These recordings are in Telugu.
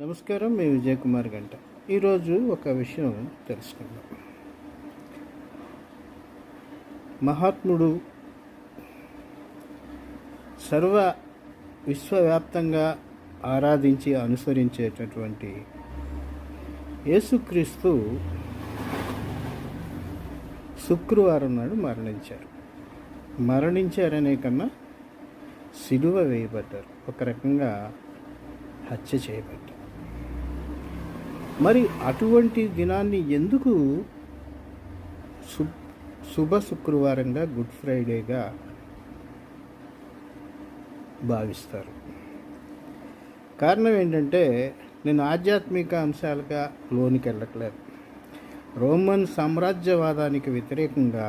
నమస్కారం మేము విజయ్ కుమార్ గంట ఈరోజు ఒక విషయం తెలుసుకుందాం. మహాత్ముడు సర్వ విశ్వవ్యాప్తంగా ఆరాధించి అనుసరించేటటువంటి యేసుక్రీస్తు శుక్రవారం నాడు మరణించారు. మరణించారనే కన్నా సిలువ వేయబడ్డారు. ఒక రకంగా హత్య చేయబడ్డారు. మరి అటువంటి దినాన్ని ఎందుకు సు శుభ శుక్రవారంగా గుడ్ ఫ్రైడేగా భావిస్తారు? కారణం ఏంటంటే నేను ఆధ్యాత్మిక అంశాలుగా లోనికి వెళ్ళట్లేదు రోమన్ సామ్రాజ్యవాదానికి వ్యతిరేకంగా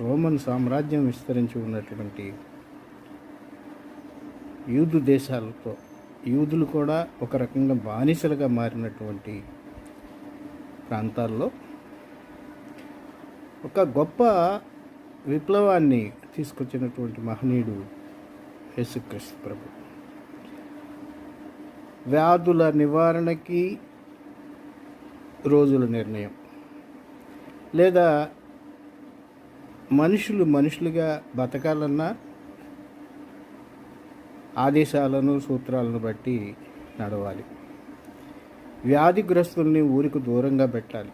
రోమన్ సామ్రాజ్యం విస్తరించి ఉన్నటువంటి యూదు దేశాలతో యూదులు కూడా ఒక రకంగా బానిసలుగా మారినటువంటి ప్రాంతాల్లో ఒక గొప్ప విప్లవాన్ని తీసుకొచ్చినటువంటి మహనీయుడు యేసుక్రీస్తు ప్రభు. వ్యాధుల నివారణకి రోజుల నిర్ణయం. లేదా మనుషులు మనుషులుగా బతకాలన్నా ఆదేశాలను సూత్రాలను బట్టి నడవాలి. వ్యాధిగ్రస్తుల్ని ఊరికి దూరంగా పెట్టాలి.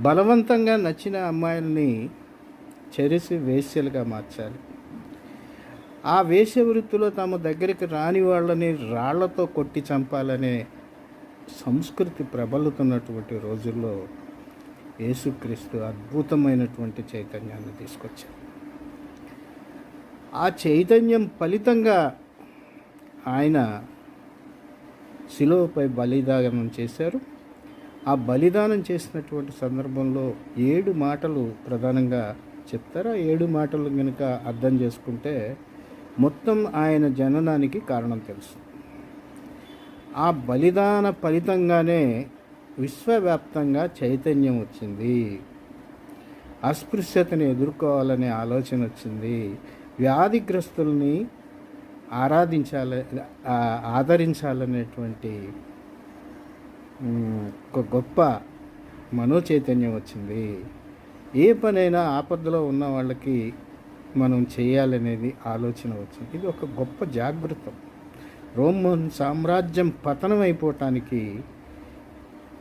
బలవంతంగా నచ్చిన అమ్మాయిల్ని చెరిసి వేశ్యలుగా మార్చాలి. ఆ వేశ్య వృత్తిలో తమ దగ్గరికి రాని వాళ్ళని రాళ్ళతో కొట్టి చంపాలనే సంస్కృతి ప్రబలుతున్నటువంటి రోజుల్లో యేసుక్రీస్తు అద్భుతమైనటువంటి చైతన్యాన్ని తీసుకొచ్చారు ఆ చైతన్యం ఫలితంగా ఆయన శిలువపై బలిదానం చేశారు. ఆ బలిదానం చేసినటువంటి సందర్భంలో ఏడు మాటలు ప్రధానంగా చెప్తారు? ఏడు మాటలు కనుక అర్థం చేసుకుంటే మొత్తం ఆయన జననానికి కారణం తెలుసు. ఆ బలిదాన ఫలితంగానే విశ్వవ్యాప్తంగా చైతన్యం వచ్చింది. అస్పృశ్యతని ఎదుర్కోవాలనే ఆలోచన వచ్చింది. వ్యాధిగ్రస్తుల్ని ఆరాధించాల ఆదరించాలనేటువంటి ఒక గొప్ప మనోచైతన్యం వచ్చింది. ఏ పనైనా ఆపదలో ఉన్న వాళ్ళకి మనం చేయాలనేది ఆలోచన వచ్చింది. ఇది ఒక గొప్ప జాగృతం. రోమన్ సామ్రాజ్యం పతనం అయిపోవటానికి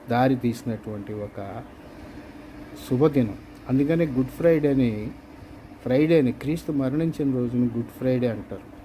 దారి తీసినటువంటి ఒక శుభదినం. అందుకనే గుడ్ ఫ్రైడేని ఫ్రైడేని క్రీస్తు మరణించిన రోజుని గుడ్ ఫ్రైడే అంటారు.